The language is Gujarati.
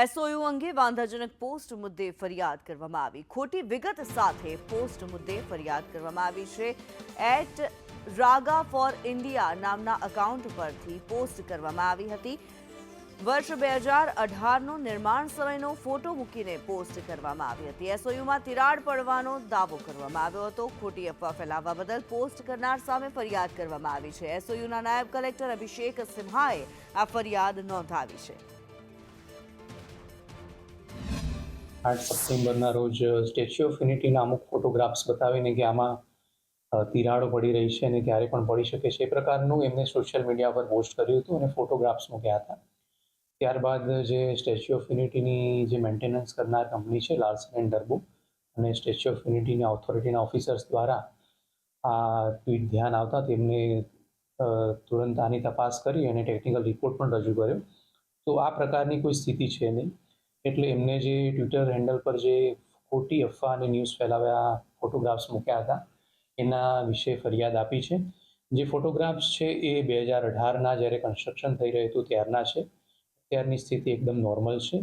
એસઓયુ અંગે વાંધાજનક પોસ્ટ મુદ્દે ફરિયાદ કરવામાં આવી. ખોટી વિગત સાથે પોસ્ટ મુદ્દે ફરિયાદ કરવામાં આવી છે. એટ રાગા ફોર ઇન્ડિયા નામના અકાઉન્ટ પરથી પોસ્ટ કરવામાં આવી હતી. વર્ષ બે હજાર અઢારનો નિર્માણ સમયનો ફોટો મૂકીને પોસ્ટ કરવામાં આવી હતી. એસઓયુમાં તિરાડ પડવાનો દાવો કરવામાં આવ્યો હતો. ખોટી અફવા ફેલાવવા બદલ પોસ્ટ કરનાર સામે ફરિયાદ કરવામાં આવી છે. એસઓયુના નાયબ કલેક્ટર અભિષેક સિન્હાએ આ ફરિયાદ નોંધાવી છે. આઠ સપ્ટેમ્બરના રોજ સ્ટેચ્યુ ઓફ યુનિટીના અમુક ફોટોગ્રાફ્સ બતાવીને કે આમાં તિરાડો પડી રહી છે અને ક્યારે પણ પડી શકે છે. એ પ્રકારનું એમને સોશિયલ મીડિયા પર પોસ્ટ કર્યું હતું અને ફોટોગ્રાફ્સ મૂક્યા હતા. ત્યારબાદ જે સ્ટેચ્યુ ઓફ યુનિટીની જે મેન્ટેનન્સ કરનાર કંપની છે લાર્સન એન્ડ ડર્બો અને સ્ટેચ્યુ ઓફ યુનિટીની ઓથોરિટીના ઓફિસર્સ દ્વારા આ ટ્વીટ ધ્યાન આવતા તેમને તુરંત આની તપાસ કરી અને ટેકનિકલ રિપોર્ટ પણ રજૂ કર્યો. તો આ પ્રકારની કોઈ સ્થિતિ છે નહીં. એટલે એમને જે ટ્વિટર હેન્ડલ પર જે ખોટી અફવા અને ન્યૂઝ ફેલાવ્યા ફોટોગ્રાફ્સ મૂક્યા હતા, એના વિશે ફરિયાદ આપી છે. જે ફોટોગ્રાફ્સ છે એ બે હજાર અઢારના જ્યારે કન્સ્ટ્રક્શન થઈ રહ્યું હતું ત્યારના છે. ત્યારની સ્થિતિ એકદમ નોર્મલ છે.